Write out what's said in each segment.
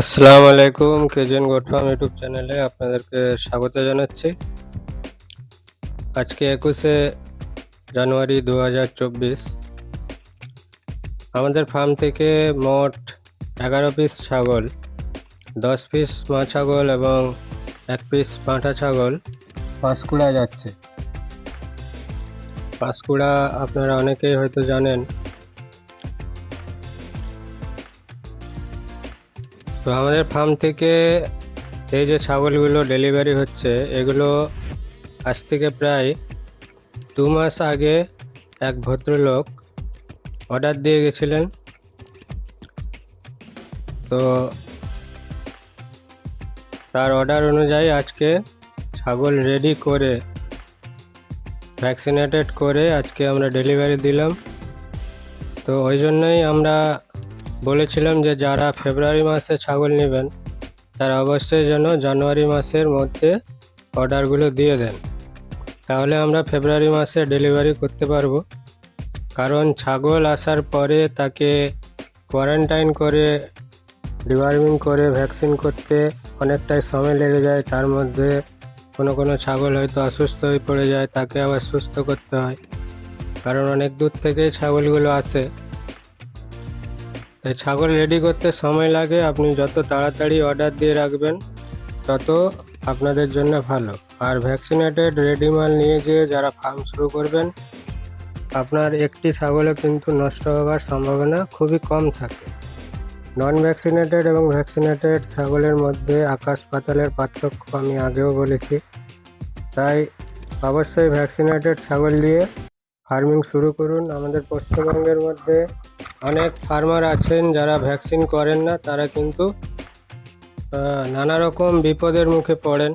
আসসালামু আলাইকুম, কেজেন goat farm YouTube চ্যানেলে আপনাদেরকে স্বাগত জানাচ্ছি। আজকে একুশে জানুয়ারি দু হাজার চব্বিশ। আমাদের ফার্ম থেকে মোট এগারো পিস ছাগল, দশ পিস মা ছাগল এবং এক পিস পাঁঠা ছাগল পাঁশকুড়া যাচ্ছে। পাঁশকুড়া আপনারা অনেকেই হয়তো জানেন তো আমাদের ফার্ম থেকে এই যে ছাগলগুলো ডেলিভারি হচ্ছে, এগুলো আজ থেকে প্রায় দু মাস আগে এক ভদ্রলোক অর্ডার দিয়ে গেছিলেন। তো তার অর্ডার অনুযায়ী আজকে ছাগল রেডি করে ভ্যাকসিনেটেড করে আজকে আমরা ডেলিভারি দিলাম। তো ওই জন্যই আমরা বলেছিলাম যে যারা ফেব্রুয়ারি মাসে ছাগল নেবেন, তারা অবশ্যই যেন জানুয়ারি মাসের মধ্যে অর্ডারগুলো দিয়ে দেন। তাহলে আমরা ফেব্রুয়ারি মাসে ডেলিভারি করতে পারব। কারণ ছাগল আসার পরে তাকে কোয়ারেন্টাইন করে ডিওয়ার্মিং করে, ভ্যাকসিন করতে অনেকটাই সময় লেগে যায়। তার মধ্যে কোনো কোনো ছাগল হয়তো অসুস্থ হয়ে পড়ে যায়, তাকে আবার সুস্থ করতে হয়। কারণ অনেক দূর থেকে ছাগলগুলো আসে। ছাগল রেডি করতে সময় লাগে, আপনি যত তাড়াতাড়ি অর্ডার দিয়ে রাখবেন, তত আপনাদের জন্য ভালো। আর ভ্যাকসিনেটেড রেডি মাল নিয়ে গিয়ে যারা ফার্ম শুরু করবেন, আপনার একটি ছাগলে কিন্তু নষ্ট হওয়ার সম্ভাবনা খুবই কম থাকে। নন ভ্যাকসিনেটেড এবং ভ্যাকসিনেটেড ছাগলের মধ্যে আকাশ পাতালের পার্থক্য আমি আগেও বলেছি। তাই অবশ্যই ভ্যাকসিনেটেড ছাগল দিয়ে ফার্মিং শুরু করুন। আমাদের পশ্চিমবঙ্গের মধ্যে অনেক ফার্মার আছেন যারা ভ্যাকসিন করেন না, তারা কিন্তু নানা রকম বিপদের মুখে পড়েন।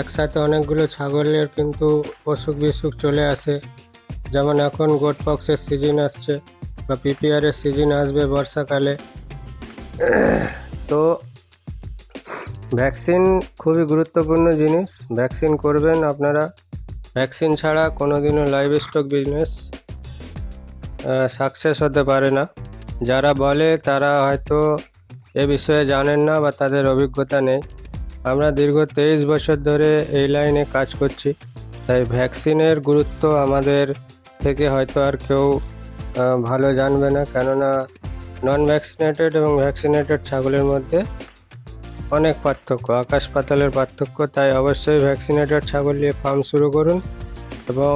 একসাথে অনেকগুলো ছাগলের কিন্তু অসুখ বিসুখ চলে আসে। যেমন এখন গোট পক্সের সিজন আসছে বা পিপিআরের সিজন আসবে বর্ষাকালে। তো ভ্যাকসিন খুবই গুরুত্বপূর্ণ জিনিস। ভ্যাকসিন করবেন আপনারা। ভ্যাকসিন ছাড়া কোনোদিনও লাইভ স্টক বিজনেস সাকসেস হতে পারে না। যারা বলে তারা হয়তো এ বিষয়ে জানেন না বা তাদের অভিজ্ঞতা নেই। আমরা দীর্ঘ তেইশ বছর ধরে এই লাইনে কাজ করছি। তাই ভ্যাকসিনের গুরুত্ব আমাদের থেকে হয়তো আর কেউ ভালো জানবে না। কেননা নন ভ্যাকসিনেটেড এবং ভ্যাকসিনেটেড ছাগলের মধ্যে অনেক পার্থক্য। আকাশ পাতালের পার্থক্য, তাই অবশ্যই ভ্যাকসিনেটেড ছাগল নিয়ে ফার্ম শুরু করুন। এবং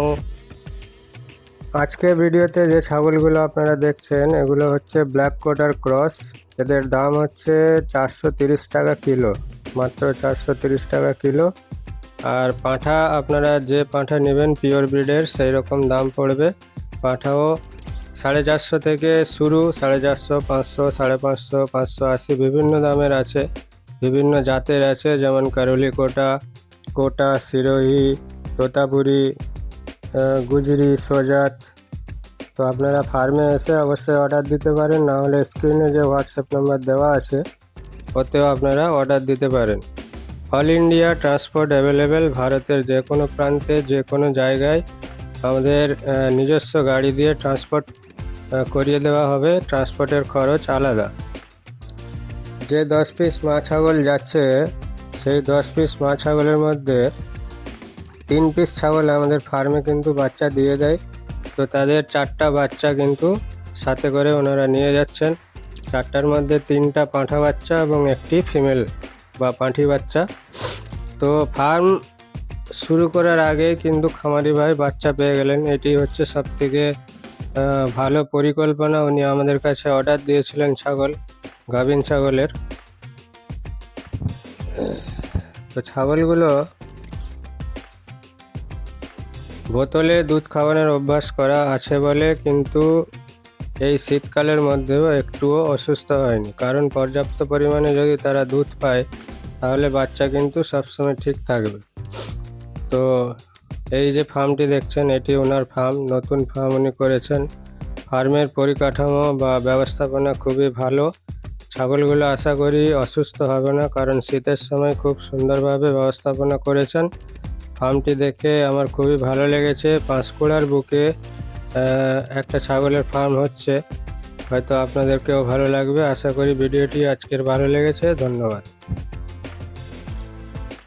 আজকে ভিডিওতে যে ছাগলগুলো আপনারা দেখছেন, এগুলো হচ্ছে ব্ল্যাক কোটার ক্রস এদের দাম হচ্ছে চারশো টাকা কিলো, মাত্র চারশো টাকা কিলো। আর পাঁঠা, আপনারা যে পাঁঠা নেবেন পিওর ব্রিডের সেই রকম দাম পড়বে। পাঁঠাও সাড়ে চারশো থেকে শুরু, সাড়ে চারশো, পাঁচশো, সাড়ে পাঁচশো পাঁচশো আশি, বিভিন্ন দামের আছে। বিভিন্ন জাতের আছে, যেমন কারলি কোটা কোটা, সিরোহি, তোতাপুরি গুজরি, সোজাত। তো আপনারা ফার্মে এসে অবশ্যই অর্ডার দিতে পারেন, না হলে স্ক্রিনে যে হোয়াটসঅ্যাপ নাম্বার দেওয়া আছে, ওতেও আপনারা অর্ডার দিতে পারেন। অল ইন্ডিয়া ট্রান্সপোর্ট অ্যাভেলেবেল ভারতের যে কোনো প্রান্তে, যে কোনো জায়গায় আমাদের নিজস্ব গাড়ি দিয়ে ট্রান্সপোর্ট করিয়ে দেওয়া হবে। ট্রান্সপোর্টের খরচ আলাদা। যে দশ পিস মা ছাগল যাচ্ছে, সেই দশ পিস মা ছাগলের মধ্যে তিন পিস ছাগল আমাদের ফার্মে কিন্তু বাচ্চা দিয়ে দেয়। তো তাদের চারটা বাচ্চা কিন্তু সাথে করে ওনারা নিয়ে যাচ্ছেন। চারটার মধ্যে তিনটা পাঁঠা বাচ্চা এবং একটি ফিমেল বা পাঁঠি বাচ্চা। তো ফার্ম শুরু করার আগে কিন্তু খামারি ভাই বাচ্চা পেয়ে গেলেন। এটি হচ্ছে সব থেকে ভালো পরিকল্পনা। উনি আমাদের কাছে অর্ডার দিয়েছিলেন ছাগল। গাভিন ছাগলের। তো ছাগলগুলো বোতলে দুধ খাওয়ানোর অভ্যাস করা আছে বলে কিন্তু এই শীতকালের মধ্যেও একটুও অসুস্থ হয়নি। কারণ পর্যাপ্ত পরিমাণে যদি তারা দুধ পায়, তাহলে বাচ্চা কিন্তু সবসময় ঠিক থাকবে। তো এই যে ফার্মটি দেখছেন, এটি ওনার ফার্ম, নতুন ফার্ম উনি করেছেন। ফার্মের পরিকাঠামো বা ব্যবস্থাপনা খুবই ভালো। ছাগলগুলো আশা করি অসুস্থ হবে না, কারণ শীতের সময় খুব সুন্দরভাবে ব্যবস্থাপনা করেছেন। ফার্মটি দেখে আমার খুবই ভালো লেগেছে। পাঁশকুড়ার বুকে একটা ছাগলের ফার্ম হচ্ছে। হয়তো আপনাদেরকেও ভালো লাগবে। আশা করি ভিডিওটি আজকের ভালো লেগেছে। ধন্যবাদ।